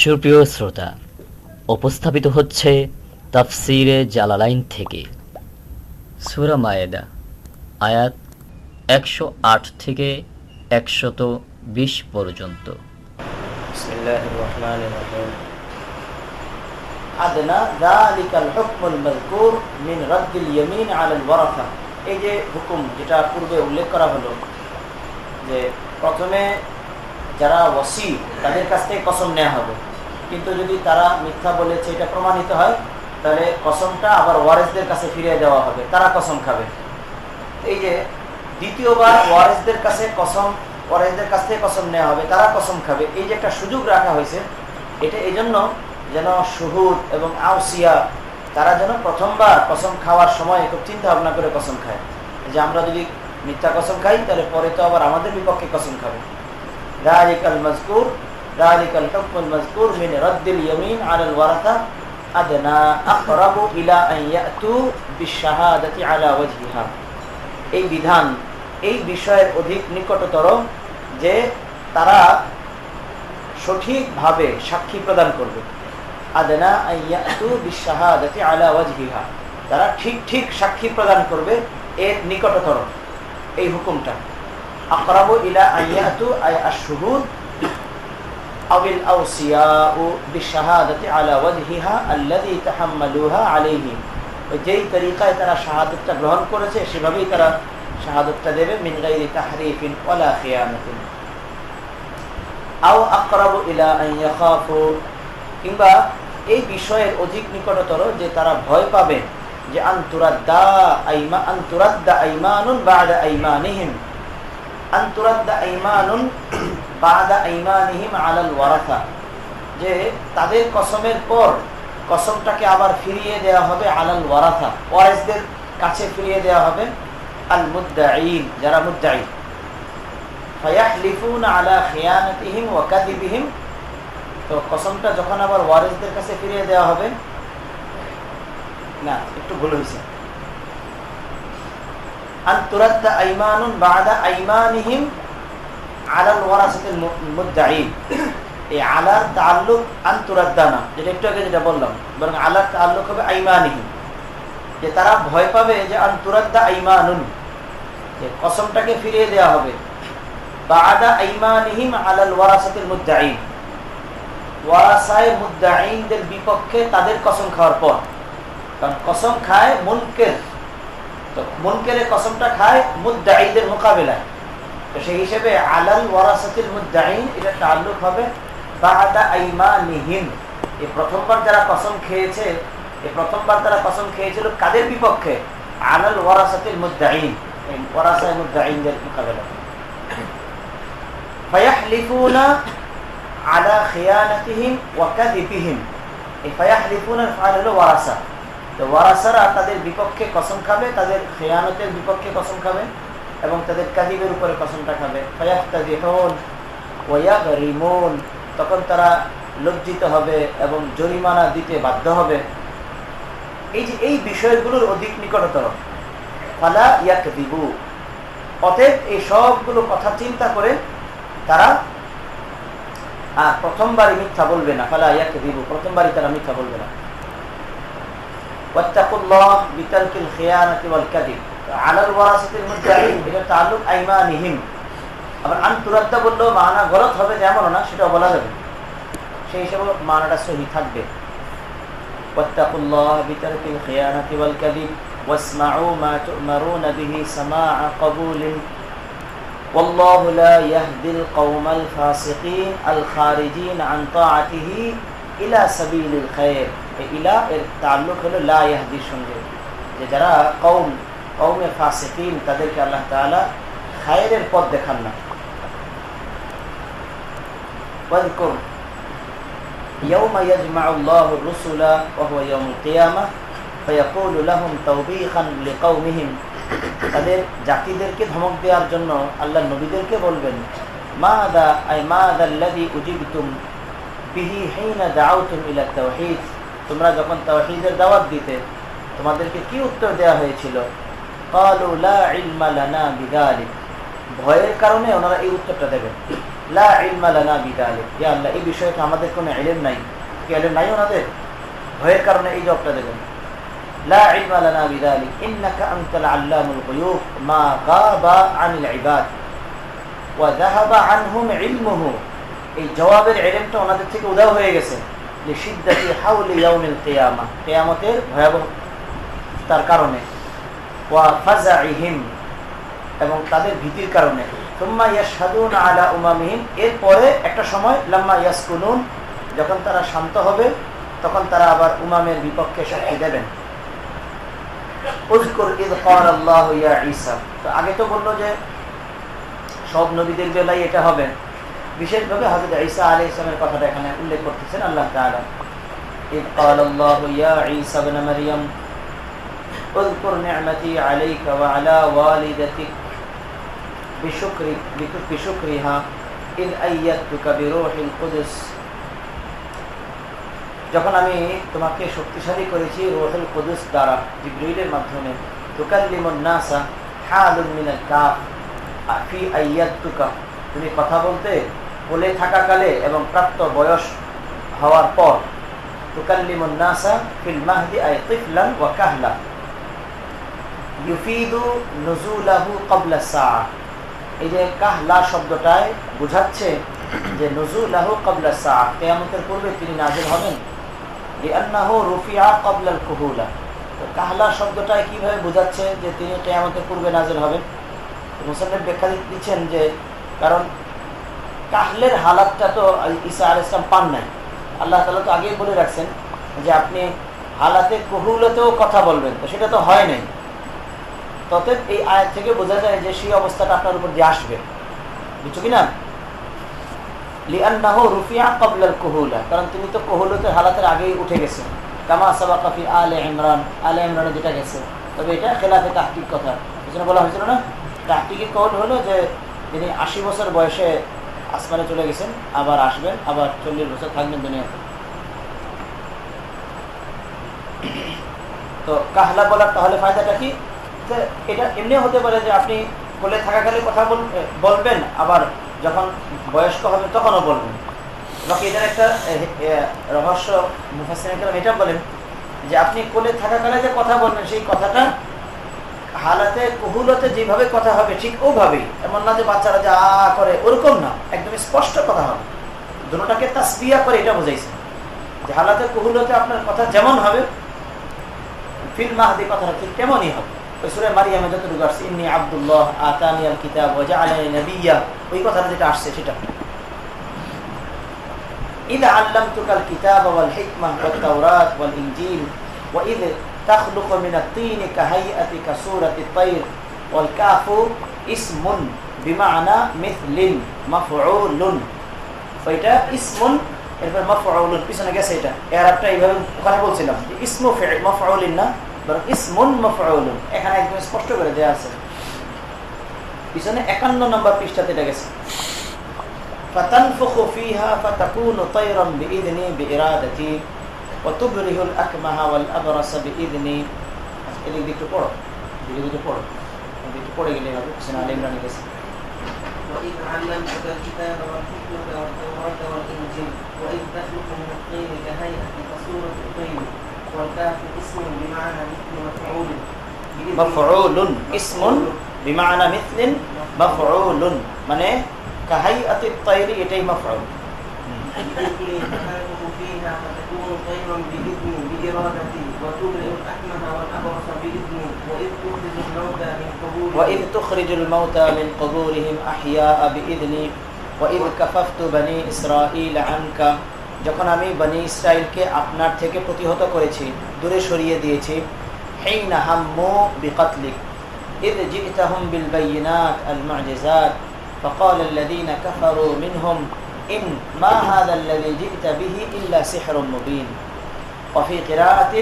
সুপ্রিয় শ্রোতা, উপস্থাপিত হচ্ছে তাফসিরে জালালাইন থেকে। সুরা মায়েদা, আয়াত একশো আট থেকে একশত বিশ পর্যন্ত। আদনা দালিকাল হুকমুল মাযকুর মিন রাদ্দিল ইয়ামিন আলাল ওয়ারাসা। এই যে হুকুম, যেটা পূর্বে উল্লেখ করা হলো, যে প্রথমে যারা ওসি তাদের কাছ থেকে কসম নেওয়া হবে। কিন্তু যদি তারা মিথ্যা বলেছে, এটা প্রমাণিত হয়, তাহলে কসমটা আবার ওয়ারেসদের কাছে ফিরিয়ে দেওয়া হবে। তারা কসম খাবে। এই যে দ্বিতীয়বার ওয়ারেসদের কাছে কসম, ওয়ারেসদের কাছ থেকে কসম নেওয়া হবে, তারা কসম খাবে। এই যে একটা সুযোগ রাখা হয়েছে, এটা এই জন্য যেন সুহুদ এবং আউসিয়া, তারা যেন প্রথমবার কসম খাওয়ার সময় খুব চিন্তা ভাবনা করে কসম খায়। যে আমরা যদি মিথ্যা কসম খাই, তাহলে পরে তো আবার আমাদের বিপক্ষে কসম খাবে। ذلك المذكور ذلك الحكم المذكور من رد اليمين على الورثة أدنى أقرب إلى أن يأتوا بالشهادة على وجهها এই বিধান এই বিষয়ের অধিক নিকটতর যে তারা সঠিকভাবে সাক্ষী প্রদান করবে আদনা আইয়াতু বিশাহাদাতি আলা ওয়াজহিহা তারা ঠিক ঠিক সাক্ষী প্রদান করবে এর নিকটতর এই হুকুমটা আকরাবু ইলা আইয়াতু আই আশ-শুহুদ আবিল আউসিয়াউ বিশাহাদাতি আলা ওয়াজহিহা আল্লাযী তাহাম্মালুহা আলাইহি যেই তরিকায় তারা শাহাদতটা গ্রহণ করেছে, সেভাবেই তারা শাহাদতটা দেবে, মিন গাইরি তাহরিফিন ওয়ালা খিয়ানাতিন। আও আকরাবু ইলা ইয়াখাফু কিংবা এই বিষয়ের অধিক নিকটতর যে তারা ভয় পাবে, যে আন্তুরাদ্দা আইমা আন্তুরাদ্দা আইমানুন বাদা আইমানিহিম। যে তাদের কসমের পর কসমটাকে আবার ফিরিয়ে দেওয়া হবে আলাল ওয়ারাথা ওয়ারেসদের কাছে ফিরিয়ে দেওয়া হবে আল মুদ্দাঈন যারা মুদ্দাঈন। ফায়াহলিফুন আলা খিয়ানাতিহিম ওয়া কাযিবিহিম। তো কসমটা যখন আবার ওয়ারিসদের কাছে ফিরিয়ে দেওয়া হবে, না, একটু ভুল হয়েছে। আন তুরাদ্দা আইমানুন বাদা আইমানিহিম আলাল ওয়ারাসাতিল মুদ্দাঈন। এই আলার আন যেটা একটু আগে যেটা বললাম, বরং আলার হবে যে তারা ভয় পাবে যে আন তুরাদ্দা আইমানুন, যে কসমটাকে ফিরিয়ে দেওয়া হবে। বাদা আইমানিহিম আলাল ওয়ারাসাতিল মুদ্দাঈন। ওয়ারাসায় মুদ্দাঈনদের বিপক্ষে তাদের কসম খাওয়ার পর। কারণ কসম খায় মুনকের তো মুনকের কসমটা খায় মুদ্দাঈদের মোকাবেলায়। তো সেই হিসেবে আলাল ওয়ারাসাতিল মুদ্দাঈন এটা তাল্লুক হবে বাদা আইমানিহিম। এই প্রথমবার যারা কসম খেয়েছে এই প্রথমবার তারা কসম খেয়েছিল কাদের বিপক্ষে? আলাল ওয়ারাসাতিল মুদ্দাঈন। মুদ্দাঈনদের আলা এই ফাইল হলো ওয়ারাসা। তো ওয়ারাসারা তাদের বিপক্ষে কসম খাবে, তাদের খেয়ানতের বিপক্ষে কসম খাবে এবং তাদের কাদিবের উপরে কসমটা খাবে। ইয়াগরিমুন। তখন তারা লজ্জিত হবে এবং জরিমানা দিতে বাধ্য হবে। এই যে, এই বিষয়গুলোর অধিক নিকটতর। ফালা ইয়াকদিবু। অতএব এই সবগুলো কথা চিন্তা করে তারা আর প্রথমবারই মিথ্যা বলবে না। ফালা ইয়াকে দিব প্রথমবারই তারা মিথ্যা বলবে না। ওয়াত্তাকুল্লাহ বিতারকিল খিয়ানাতি ওয়াল কাযিব আলাল ওয়ারাসাতিল মুদ্দাঈন এটা তাআল্লুক আইমানিহিম আবার আন তুরাদ্দা বললেও মানা গলত হবে যেমন না সেটাও বলা যাবে সেই হিসেবে মানাটা সহি থাকবে ওয়াত্তাকুল্লাহ বিতারকিল খিয়ানাতি ওয়াল কাযিব واسمعوا ما تؤمرون به سماع قبول والله لا يهدي القوم الفاسقين الخارجين عن طاعته الى سبيل الخير الى التعلق হলো لا يهدي সঙ্গে যে যারা কওম কওমে ফাসিকিন তাদেরকে আল্লাহ তাআলা খায়রের পথ দেখান না واذكر يوم يجمع الله الرسل وهو يوم القيامه فيقول لهم توبيخا لقومهم তাদের জাতিদেরকে ধমক দেওয়ার জন্য আল্লাহ নবীদেরকে বলবেন মা দা আই মা দাল্লাদি উজিবতুম বিহি হিনা দাউতুম ইলা তাওহীদ তোমরা যখন তাহিদের দাওয়াত দিতে, তোমাদেরকে কি উত্তর দেয়া হয়েছিল? ভয়ের কারণে ওনারা এই উত্তরটা দেবেন। লা এই বিষয়ে তো আমাদের কোনো এলেম নাই। কি এলেম নাই ওনাদের? ভয়ের কারণে এই জবটা দেবেন। লা এই জবাবের ওনাদের থেকে হয়ে গেছে। ভয়াবহ তার কারণে। এবং তাদের ভীতির কারণে। এরপরে একটা সময় লাম্মা ইয়াসকুনুন, যখন তারা শান্ত হবে, তখন তারা আবার উমামের বিপক্ষে সাক্ষী দেবেন। আগে তো বলল যে, সব নবীদের বেলায় এটা হবে। বিশেষভাবে হযরত ঈসা আলাইহিস সালামের কথাটা এখানে উল্লেখ করতেছেন আল্লাহ তাআলা إذ قال الله يا عيسى ابن مريم اذكر نعمتي عليك وعلى والدتك بشكر بشكرها إذ أيدتك بروح القدس যখন আমি তোমাকে শক্তিশালী করেছি রোহেল কুদুস দ্বারা জিব্রিলের মাধ্যমে তুকাল্লিমুন নাসা হালুন মিনাল কাফ ফি আইয়াতুকা তুমি কথা বলতে বলে থাকাকালে এবং প্রাপ্ত বয়স হওয়ার পর শব্দটায় তিনি নাযিল হবেন। ক্বাবলা কুহুলা। কাহলা কীভাবে বোঝাচ্ছে যে তিনি কিয়ামতের পূর্বে নাযিল হবেন? মুসান্নিফ ব্যাখ্যা দিচ্ছেন যে, কারণ কাহলের হালাতটা তো ঈসা আলাইহিস সালাম পান নাই। আল্লাহ তাআলা তো আগেই বলে রাখছেন যে আপনি হালাতে কুহুলতেও কথা বলবেন, তো সেটা তো হয় নাই। ততএব এই আয়াত থেকে বোঝা যায় যে সেই অবস্থাটা আপনার উপর দিয়ে আসবে। বুঝছ কিনা লিআন্নাহু রুফিআ ক্বাবলা আল কুহুলা, কারণ তিনি তো কুহুলতের হালাতের আগেই উঠে গেছেন। কামা সাবাকা ফি আলে ইমরান, আলে ইমরানে যেটা গেছে। তবে এটা খেলাফে তাহকিক কথা। বলা হয়েছিল না? তাহকিকি কৌল হলো যে তিনি আশি বছর বয়সে আসমানে চলে গেছেন, আবার আসবেন, আবার চল্লিশ বছর থাকবেন দুনিয়াতে। তো কাহলা বলার তাহলে ফায়দাটা কি? যে এটা এমনি হতে পারে যে আপনি বলে থাকাকালে কথা বলবেন, আবার যখন বয়স্ক হবে তখনও বলবেন। বাকি এটার একটা রহস্য মুফাসিন এটা বলেন যে আপনি কোলে থাকাকালে যে কথা বলবেন, সেই কথাটা হালাতে কহুলতে যেভাবে কথা হবে ঠিক ওভাবেই এমন না যে বাচ্চারা যা করে ওরকম না একদম স্পষ্ট কথা হবে দুটাকে তাসবিয়া করে এটা বোঝাইছে যে হালাতে কহুলতে আপনার কথা যেমন হবে ফিল মাহাদি কথাটা ঠিক তেমনই হবে ওই সুরে মারিয়ামে যতটুকু আসছে ইন্নি আব্দুল্লাহ আতানি আল কিতাব ওয়া জাআলানি নাবিয়্যা ওই কথাটা যেটা আসছে সেটা إذ علمتك الكتاب والحكمة والتوراة والإنجيل وإذ تخلق من الطين كهيئة كسورة الطير والكاف اسم بمعنى مثل مفعول فإيتا اسم এরপর মাফউলুন পিছনে গেছে এটা এরাবটা এইভাবে ওখানে বলছিলাম যে ইসমু ফি'ল মাফউলিন না বরং ইসমুন মাফউলুন এখানে একদম স্পষ্ট করে দেয়া আছে পিছনে 51 নম্বর পৃষ্ঠাতে এটা গেছে فتنفخ فيها فتكون طيرا بإذني بإرادتي وتبره الأكمه والأبرص بإذني এদিক দিকটু পড়ো দিকে দিকে পড়ো দিকে পড়ে গেলে হবে পিছনে আলে ইমরান গেছে وإذ علمتك الكتاب والحكمة والتوراة والإنجيل وإذ تخلق من الطين كهيئة كصورة الطين والكاف اسم بمعنى مثل مفعول مفعول اسم بمعنى مثل مفعول মানে كهيئة الطير এটাই مفعول بإذني تنفخ فيها فتكون طيرا بإذني بإرادتي وتبرئ الأكمه والأبرص بإذني وإذ تخرج الموتى من قبورهم وإذ تخرج الموتى من قبورهم أحياء بإذني وإذ كففت بني إسرائيل عنك যখন আমি বনি ইসরায়েলকে আপনার থেকে প্রতিহত করেছি দূরে সরিয়ে দিয়েছি حين هموا بقتلك إذ جئتهم بالبينات المعجزات فقال الذين كفروا منهم إن ما هذا الذي جئت به إلا سحر مبين وفي قراءة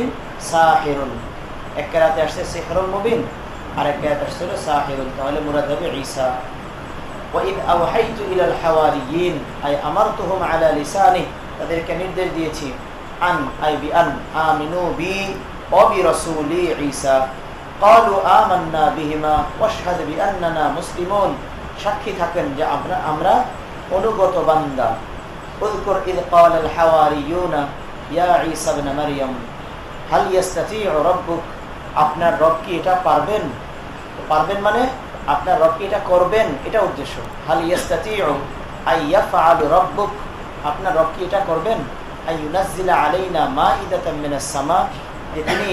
ساحر এক কেরাতে আসছে সিহরুল মুবিন আর এক কেরাতে আসছিল সাহিরুল তাহলে মুরাদ হবে ঈসা وإذ أوحيت إلى الحواريين أي أمرتهم على لسانه তাদেরকে নির্দেশ দিয়েছি আন আই বি আন আমিনু বি وبرسولي عيسى قالوا آمنا بهما واشهد بأننا مسلمون সাক্ষী থাকেন যে আমরা আমরা অনুগত বান্দা اذكر إذ قال الحواريون يا عيسى ابن مريم هل يستطيع ربك আপনার রব কি এটা পারবেন পারবেন মানে আপনার রব কি এটা করবেন এটা উদ্দেশ্য হাল ইয়াস্তাতিউ আই ইয়াফআলু রাব্বুক আপনার রব কি এটা করবেন আই ইউনাজ্জিলা আলাইনা মাইদাতাম মিনাস সামা যে তিনি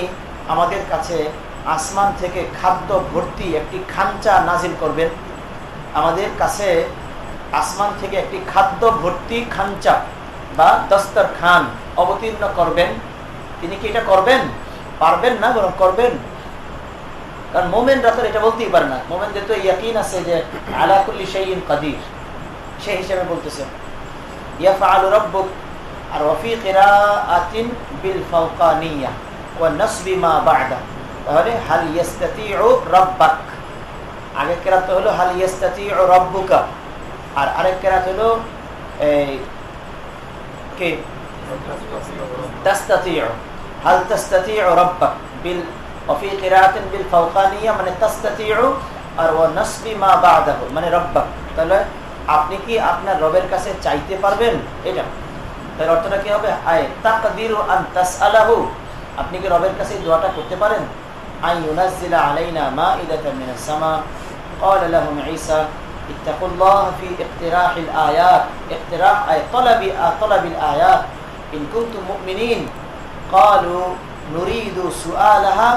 আমাদের কাছে আসমান থেকে খাদ্য ভর্তি একটি খাঞ্চা নাজিল করবেন আমাদের কাছে আসমান থেকে একটি খাদ্য ভর্তি খাঞ্চা বা দস্তর খান অবতীর্ণ করবেন। তিনি কি এটা করবেন? পারবেন না বরং করবেন। কারণ মোমেনরা তো এটা বলতেই পারে না। মোমেনদের তো ইয়াকিন আছে যে আলাকুল্লি শাইইন কাদির। সেই হিসেবে বলতেছেন ইয়াফআলু রাব্বুক আর ওয়াফি কিরাআতিন বিল ফাওকানিয়া ওয়া নাসবি মা বা'দা। তাহলে, হাল ইয়াস্তাতিউ রাব্বাক। আগে কেরাত হলো, হাল ইয়াস্তাতিউ রাব্বুকা। আর আরেক কেরাত হলো এই কে তাস্তাতিউ হাল তাস্তাতিউ রাব্বাক বিল وفي قراءة بالفوقانية মানে তাস্তাতিউ আর ওয়া নাসবি মা বা'দাহু মানে রাব্বাক তাহলে আপনি কি আপনার রবের কাছে চাইতে পারবেন এটা তার অর্থটা কি হবে আয় তাকদিরু আন তাসআলাহু আপনি কি রবের কাছে এই দোয়াটা করতে পারেন আই ইউনাজ্জিলা আলাইনা মাইদাতাম মিনাস সামা قال لهم عيسى اتقوا الله في اقتراح الآيات اقتراح أي طلب طلب الآيات إن كنتم مؤمنين قالوا نريد سؤالها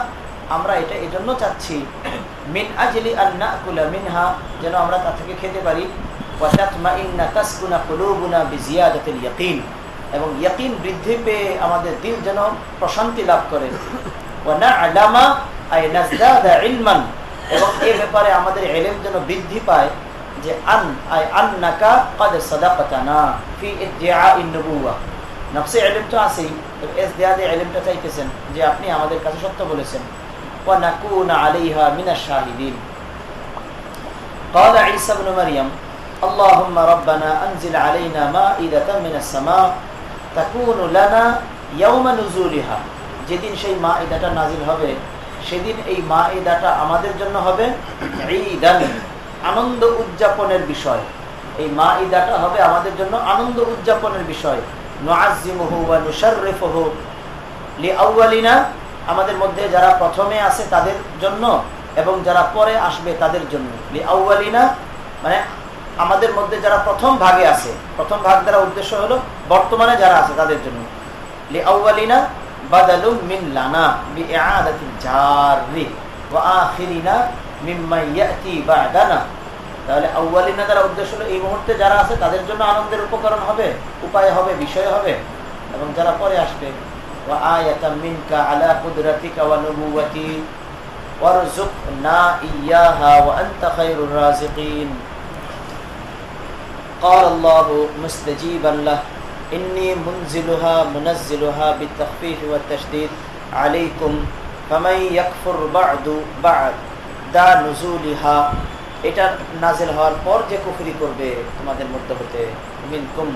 আমরা এটা এই জন্য চাচ্ছি মিন আজলি আন নাকুলা মিনহা যেন আমরা তা থেকে খেতে পারি ওয়া তাতমাইন্না তাসকুনা কুলুবুনা বিজিয়াদাতিল ইয়াকিন এবং ইয়াকিন বৃদ্ধি পেয়ে আমাদের দিল যেন প্রশান্তি লাভ করে ওয়া না'লামা আই নাজদাদা ইলমান এবং এই ব্যাপারে আমাদের ইলম যেন বৃদ্ধি পায় যে আন আই আন্নাকা ক্বাদ সাদাকাতানা ফি ইদআইন নবুওয়া নফসে ইলম তো আছেই এস দেয়াদে ইলমটা চাইতেছেন যে আপনি আমাদের কাছে সত্য বলেছেন ওয়া নাকুনা আলাইহা মিনাশ শাহিদিন قال عيسى ابن مريم اللهم ربنا أنزل علينا مائدة من السماء تكون لنا يوم نزولها যেদিন সেই মাইদাটা নাজিল হবে সেদিন এই মাইদাটা আমাদের জন্য হবে ঈদান আনন্দ উদযাপনের বিষয়। এই মাইদাটা হবে আমাদের জন্য আনন্দ উদযাপনের বিষয়। আমাদের মধ্যে যারা প্রথমে আছে তাদের জন্য এবং যারা পরে আসবে তাদের জন্য। লিআউয়ালিনা মানে আমাদের মধ্যে যারা প্রথম ভাগে আছে, প্রথম ভাগ দ্বারা উদ্দেশ্য হলো বর্তমানে যারা আছে তাদের জন্য। লিআউয়ালিনা বাদালুম মিন লানা মিম্মা ইয়াতি বা'দানা তাহলে আউয়ালিনা দ্বারা উদ্দেশ্য হলো এই মুহূর্তে যারা আছে তাদের জন্য আনন্দের উপকরণ হবে উপায় হবে বিষয় হবে এবং যারা পরে আসবে ওয়া আয়াতাম মিনকা আলা কুদরাতিকা ওয়া নুবুওয়াতি ওয়ারযুকনা ইয়্যাহা ওয়া আনতা খায়রুর রাযিকিন قال الله مستجيبا له إني منزلها منزلها بالتخفيف والتشديد عليكم فمن يكفر بعد بعد বাদা নজুলিহা এটা নাজেল হওয়ার পর যে কুফরি করবে তোমাদের মধ্যে হতে, মিনকুম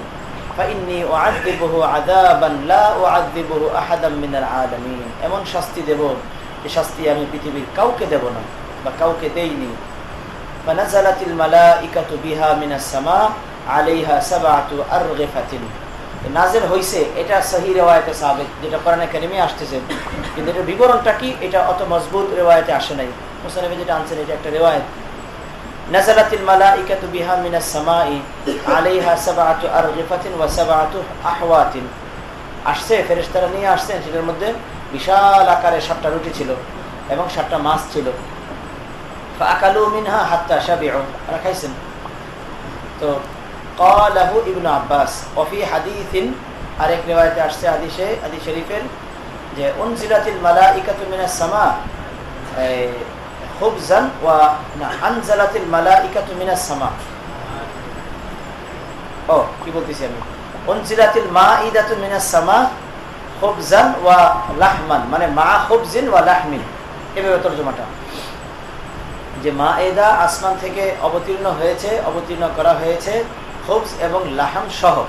এমন শাস্তি দেব, যে শাস্তি আমি পৃথিবীর কাউকে দেব না, বা কাউকে দেইনি। বিহা মিনাসমা আলাইহা সাবাতু আর রেফাতিন নাজের হইছে, এটা সহি রেওয়ায়তে সাবেক, যেটা কোরআন একাডেমি আসতেছে। কিন্তু এটার বিবরণটা কি? এটা অত মজবুত রেওয়ায়তে আসে নাই। মুসানবী যেটা আনছেন, এটা একটা রেওয়ায়ত। নিয়ে আসছেন, সেটার মধ্যে বিশাল সাতটা রুটি ছিল এবং সাতটা ছিল। মিনহা খাইছেন। তো কালাহু ইবনু আব্বাস আরেক আসছে শরীফের, যে ও, কি বলতেছি আমি? মানে মা ইদাতুমিনা মানে এভাবে তর্জমাটা। যে মা এদা আসমান থেকে অবতীর্ণ হয়েছে, অবতীর্ণ করা হয়েছে খুবজ এবং লাহাম সহ।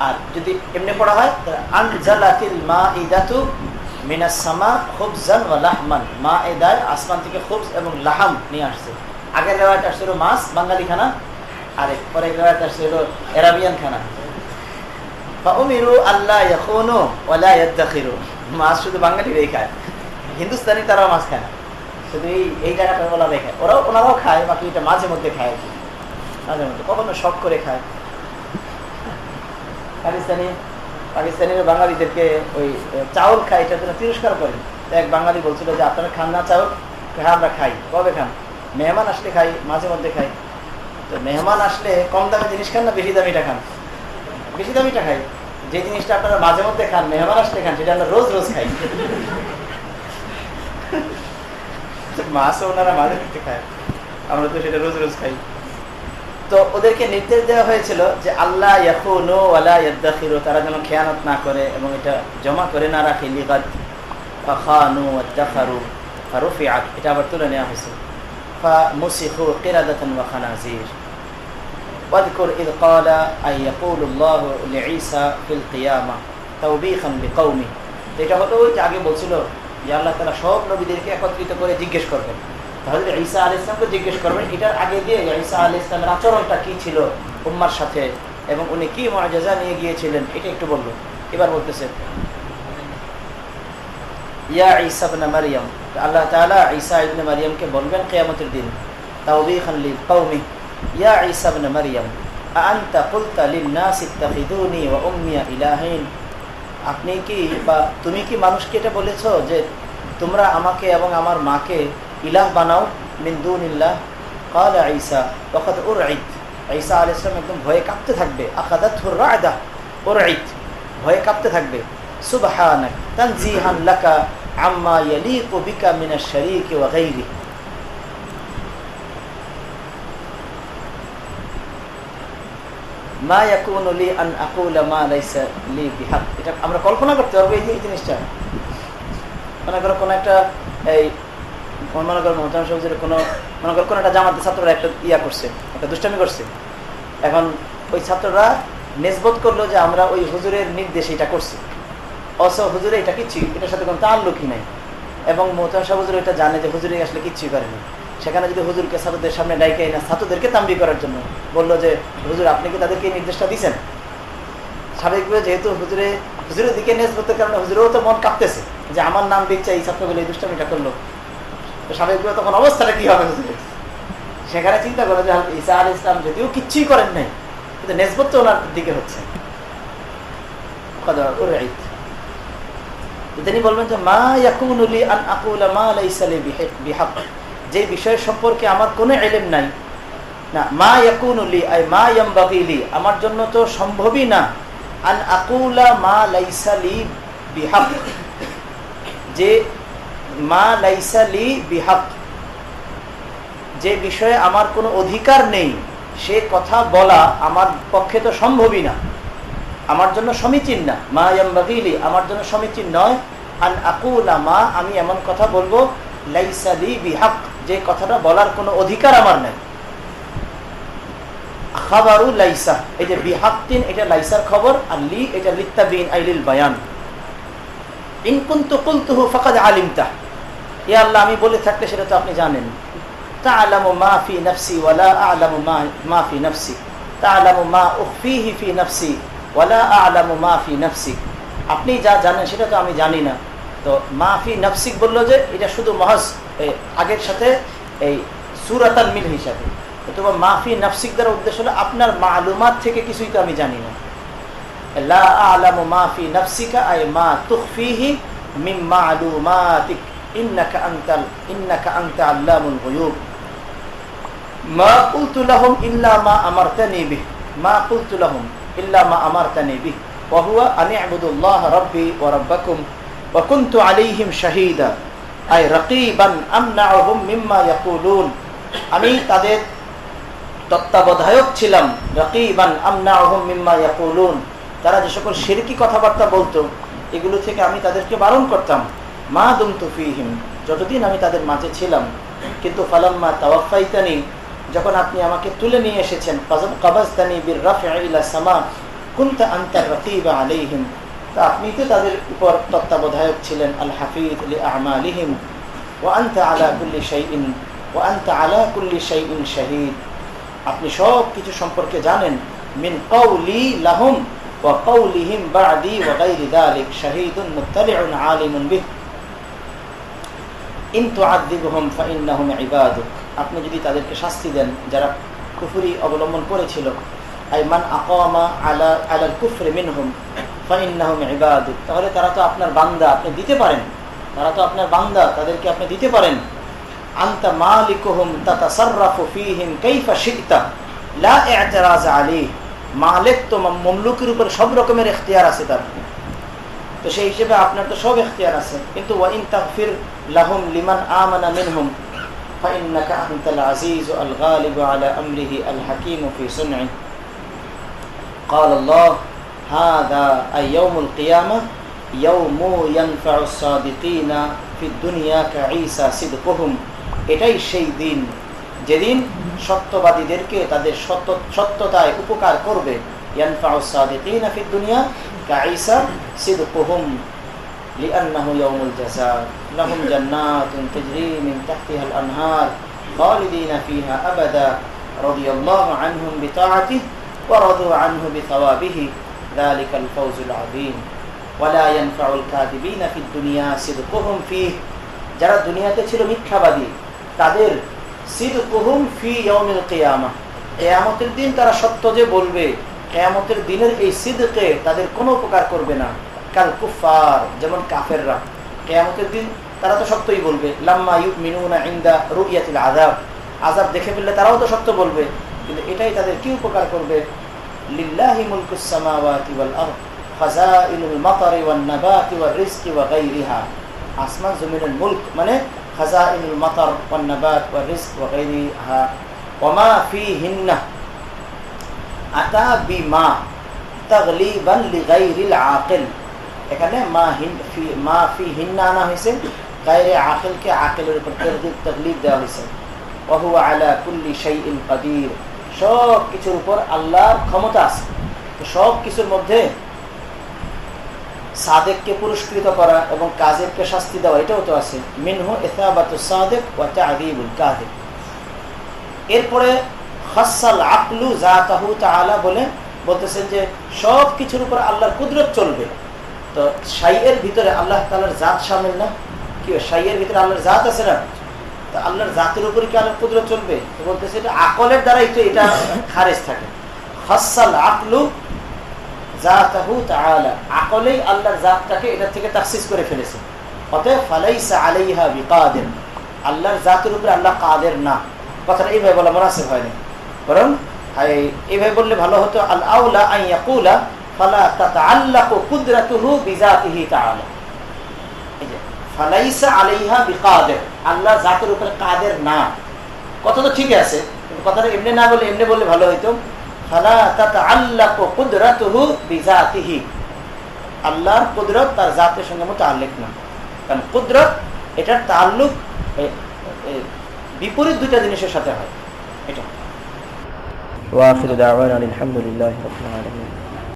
আর যদি এমনি পড়া হয় আনজালাতিল মা ইদাতু ওয়া লাহমান। মা এদায় আসমান থেকে এবং লাহাম নিয়ে আসছে। আগের আসছিল বাঙালি খানা। আরেক পরে একটা ছিল এরাবিয়ান খানা। শুধু খায়। হিন্দুস্তানি তারাও মাছ খায় না। শুধু এই জায়গাটা ওরা খায়। ওরাও ওনারাও খায়, বাকি এটা মাঝে মধ্যে খায়। আর মাঝে মধ্যে কখনো শখ করে খায়। পাকিস্তানি পাকিস্তানিরা বাঙালিদেরকে ওই চাউল খায়, এটার জন্য তিরস্কার করেন তো এক বাঙালি বলছিল যে, আপনারা খান না চাউল আমরা খাই। কবে খান? মেহমান আসলে খাই, মাঝে মধ্যে খাই। তো মেহমান আসলে কম দামি জিনিস খান না বেশি দামিটা খান? বেশি দামিটা খাই। যে জিনিসটা আপনারা মাঝে মধ্যে খান, মেহমান আসলে খান, সেটা আমরা রোজ রোজ খাই। মাছও ওনারা মাঝে মধ্যে খায়। আমরা তো সেটা রোজ রোজ খাই। তো ওদেরকে নির্দেশ দেওয়া হয়েছিল যে আল্লাহ ইয়াকুনু ওয়ালা ইয়াদাখিরু তারা যেন খেয়ানত না করে এবং এটা জমা করে না রাখে লিগাত ফাখানু ওয়াদাখারু ফারুফিআত এটা আবার তুলে নেওয়া হয়েছে فمسخوا قردة وخنازير واذكر إذ قال أن يقول الله لعيسى في القيامة توبيخا لقومه এটা হলো ওই যে আগে বলছিল যে আল্লাহ তালা সব নবীদেরকে একত্রিত করে জিজ্ঞেস করবেন তাহলে ঈসা আল ইসলামকে জিজ্ঞেস করবেন, এটার আগে দিয়ে ঈসা আল ইসলামের আচরণটা কি ছিল উম্মার সাথে এবং উনি কি নিয়ে গিয়েছিলেন? এটা একটু এবার বলতেছে, ইয়া মারইয়াম আল্লাহ ঈসা ইবনে মারইয়ামকে বলবেন দিন ইয়া ইলাহাইন? আপনি কি বা তুমি কি মানুষকে এটা বলেছ যে তোমরা আমাকে এবং আমার মাকে ইলাহ বানাও, মিন দুনিল্লাহ। ক্বালা ঈসা, ওয়াকাদ উরঈত ঈসা আলাইহিস সালাম একদম ভয়ে কাঁপতে থাকবে। আখাদাতহু রা'দা উরঈত ভয়ে কাঁপতে থাকবে। লাকা আম্মা গায়রিহি। মা ইয়াকুনু লি আন আকুলা মা লাইসা লি বিহাক। এটা আমরা কল্পনা করতে পারব এই জিনিসটা। মনে করো কোনো একটা এই মনে করো সবজির কোনো, মনে করো কোনো একটা জামাতে ছাত্ররা একটা ইয়া করছে, একটা দুষ্টামি করছে। এখন ওই ছাত্ররা নেসবত করল যে আমরা ওই হুজুরের নির্দেশে এটা করছি। অস হুজুরে এটা কিচ্ছুই এটার সাথে কোনো তাল্লুকই নাই। এবং মোহতাম সাহ হুজুর এটা জানে যে হুজুরে আসলে কিচ্ছুই করেনি। সেখানে যদি হুজুরকে ছাত্রদের সামনে ডাইকে না ছাত্রদেরকে তাম্বি করার জন্য বলল যে, হুজুর, আপনি কি তাদেরকে নির্দেশটা দিচ্ছেন স্বাভাবিকভাবে যেহেতু হুজুরে, হুজুরের দিকে নেসবতের কারণে হুজুরেও তো মন কাঁপতেছে যে আমার নাম দিচ্ছে, এই ছাত্রগুলো এই দুষ্টামিটা করল। তখন অবস্থাটা কি হবে সেখানে চিন্তা করে যে আল ইসলাম যদিও কিচ্ছুই করেন নাই, কিন্তু নেসবত তো ওনার দিকে হচ্ছে। তিনি বলবেন যে, মা ইয়াকুনুলি আন আকুলা মা বিহাক। যে বিষয় সম্পর্কে আমার কোনো এলেম নাই। না, মা ইয়াকুনুলি আই মা আমার জন্য তো সম্ভবই না আন আকুলা মা লাইসালি বিহাক। যে মা লাইসা লি বিহাক। যে বিষয়ে আমার কোনো অধিকার নেই, সে কথা বলা আমার পক্ষে তো সম্ভবই না। আমার জন্য সমীচীন না। মা ইয়ামবাগিলি আমার জন্য সমীচীন নয়। আন আকুলা মা, আমি এমন কথা বলব, লাইসা লি বিহাক, যে কথাটা বলার কোনো অধিকার আমার নেই। খাবারু লাইসা, এই যে বিহাক্তিন এটা লাইসার খবর, আর লি, এটা লিত্তাবিন আইলিল বায়ান। আল্লাহ, আমি বলে থাকলে সেটা তো আপনি জানেন। ফি নাফসি ওয়ালা আ'লামু মা নাফসি। ওয়ালা আ'লামু মা ফি নাফসি। আপনি যা জানেন সেটা তো আমি জানি না। তো মা ফি নাফসিক বলল যে, এটা শুধু মহজ আগের সাথে, এই সুরাতাল মিল হিসাবে। অথবা মাফি নাফসিক দ্বারা উদ্দেশ্য হলো আপনার মালুমাত থেকে কিছুই তো আমি জানি না। আমি তাদের তত্ত্বাবধায়ক ছিলাম। রকিবান আমনাউহুম মিম্মা ইয়াকুলুন। তারা যে সকল শিরকি কথাবার্তা বলতো, এগুলো থেকে আমি তাদেরকে বারণ করতাম। মা দুমতু ফিহিম যতদিন আমি তাদের মাঝে ছিলাম। কিন্তু ফালাম্মা তাওয়াফাইতানি, যখন আপনি আমাকে তুলে নিয়ে এসেছেন কাবাজতানি বীর রাফিলা সামা, কুনতা আনতার রকিবা আলাইহিম। তা আপনি তো তাদের উপর তত্ত্বাবধায়ক ছিলেন, আল হাফিজ আহমা আলিহিম ও আনতা আলা কুল্লি শাইইন ও আনতা আলা কুল্লি শাইইন শাহীদ। আপনি সব কিছু সম্পর্কে জানেন, মিন কৌলি লাহুম। শাহীদুন মুত্তালিউন আলিমুন বিহ। ইন তুআযিবহুম ফাইন্নাহুম ইবাদুক। আপনি যদি তাদেরকে শাস্তি দেন, যারা কুফরি অবলম্বন করেছিল তাহলে তারা তো আপনার বান্দা, আপনি দিতে পারেন। তারা তো আপনার বান্দা, তাদেরকে আপনি দিতে পারেন। আনতা মালিকুহুম তাতাসাররাফু ফীহিম মালিক তো মামলুকের উপর সব রকমের এখতিয়ার আছে তার তো সেই হিসেবে আপনার তো সব এখতিয়ার আছে কিন্তু ওয়াইন তাগফির লাহুম লিমান আমানা মিনহুম فإنك أنت العزيز الغالب على أمره الحكيم في صنعه قال الله هذا أي يوم القيامة يوم ينفع الصادقين في الدنيا كعيسى صدقهم এটাই সেই দিন যেদিন সত্যবাদীদেরকে তাদের সত্য সত্যতায় উপকার করবে ينفع الصادقين في الدنيا كعيسى صدقهم لأنه يوم الجزاء لهم جنات تجري من تحتها الأنهار خالدين فيها أبدا رضي الله عنهم بطاعته ورضوا عنه بثوابه ذلك الفوز العظيم ولا ينفع الكاذبين في الدنيا صدقهم فيه যারা দুনিয়াতে ছিল মিথ্যাবাদী তাদের সিদকুহুম দিন তারা সত্য যে বলবে দিনের এই সিদকে তাদের কোনো উপকার করবে না। কাল কুফার যেমন কাফেররা। দিন তারা তো সত্যই বলবে, লাম্মা ইন্দা রুইয়াতিল দেখে ফেললে তারাও তো সত্য বলবে, কিন্তু এটাই তাদের কি উপকার করবে? লিল্লাহি মুলকুস সামাওয়াতি ওয়াল আরদ খাজাইনুল মাতারি ওয়ান নাবাতি ওয়ার রিজকি ওয়া গায়রিহা আসমান, জমিনের মুলক মানে নাবাত ওয়ার রিজক ওয়া গায়রিহা ওমা ফিহিন্না আতা বিমা তাগলিবান লিগাইরিল আকিল। এখানে মা হিন ফি, মা ফি হিন্না আনা হয়েছে। গায়রে আকিলকে আকিলের উপর তকলিফ দেওয়া হয়েছে। ওহু আলা কুল্লি শাইইন কাদির। সব কিছুর উপর আল্লাহর ক্ষমতা আছে। সব কিছুর মধ্যে সাদেককে পুরস্কৃত করা এবং কাজেরকে শাস্তি দেওয়া, এটাও তো আছে। মিনহু ইসাবাতু সাদেক ওয়া তা'দীবুল কাযিব। এরপরে খাসাল আকলু জাতাহু তাআলা বলে বলতেছেন যে সব কিছুর উপর আল্লাহর কুদরত চলবে। তো সাইয়ের ভিতরে আল্লাহ তাআলার জাত শামিল না? কি সাইয়ের ভিতরে আল্লাহর জাত আছে না? তো আল্লাহর জাতের উপরে কি আল্লাহর কুদরত চলবে? তো বলতেছে এটা আকলের দ্বারাই তো এটা খারেজ থাকে। খাসাল আকলু আকলেই আল্লাহর জাতটাকে এটা থেকে তাখসিস করে ফেলেছে। অতএব ফালাইসা আলাইহা বিকাদির। আল্লাহর জাতের উপরে আল্লাহ কাদের না। কথাটা এইভাবে বলা বরং এইভাবে বললে ভালো হতো উপরে কাদের না। কথা তো ঠিক আছে কথাটা এমনি না বলে এমনি বললে ভালো হইতো। আল্লাহর কুদরত তার জাতের সঙ্গে মুতাআল্লিক না। কারণ কুদরত, এটার তাল্লুক বিপরীত দুইটা জিনিসের সাথে হয়। এটা। আলহামদুলিল্লাহ